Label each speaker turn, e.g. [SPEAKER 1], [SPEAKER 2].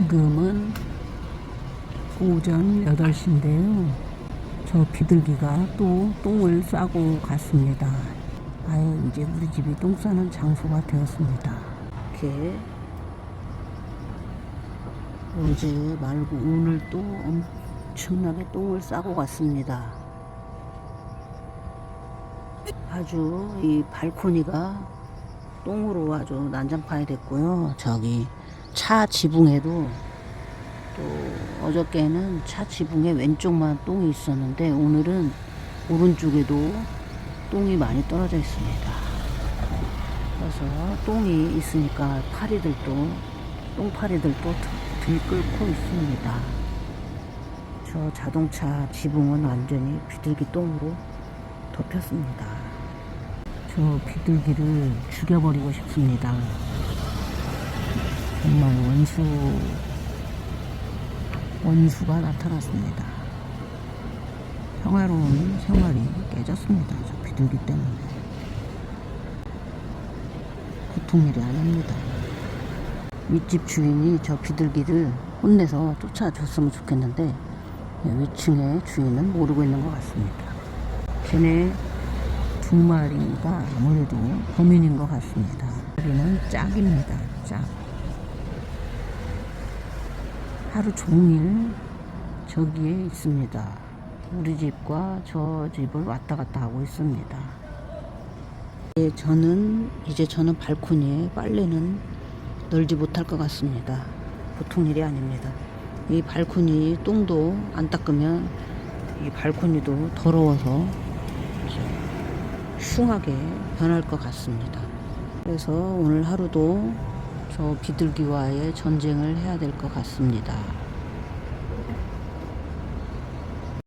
[SPEAKER 1] 지금은 오전 8시인데요. 저 비둘기가 또 똥을 싸고 갔습니다. 아유, 이제 우리 집이 똥 싸는 장소가 되었습니다. 이렇게 어제 말고 오늘 또 엄청나게 똥을 싸고 갔습니다. 아주 이 발코니가 똥으로 아주 난장판이 됐고요. 저기 차 지붕에도 또 어저께는 차 지붕에 왼쪽만 똥이 있었는데 오늘은 오른쪽에도 똥이 많이 떨어져 있습니다. 그래서 똥이 있으니까 파리들도 똥파리들도 들- 들끓고 있습니다. 저 자동차 지붕은 완전히 비둘기 똥으로 덮였습니다. 저 비둘기를 죽여버리고 싶습니다. 정말 원수, 원수가 나타났습니다. 평화로운 생활이 깨졌습니다. 저 비둘기 때문에. 보통 일이 아닙니다. 윗집 주인이 저 비둘기를 혼내서 쫓아줬으면 좋겠는데 위층의 주인은 모르고 있는 것 같습니다. 걔네 두 마리가 아무래도 범인인 것 같습니다. 여기는 짝입니다. 짝. 하루 종일 저기에 있습니다. 우리 집과 저 집을 왔다 갔다 하고 있습니다. 예, 저는 이제 저는 발코니에 빨래는 널지 못할 것 같습니다. 보통 일이 아닙니다. 이 발코니 똥도 안 닦으면 이 발코니도 더러워서 흉하게 변할 것 같습니다. 그래서 오늘 하루도 저 비둘기와의 전쟁을 해야 될 것 같습니다.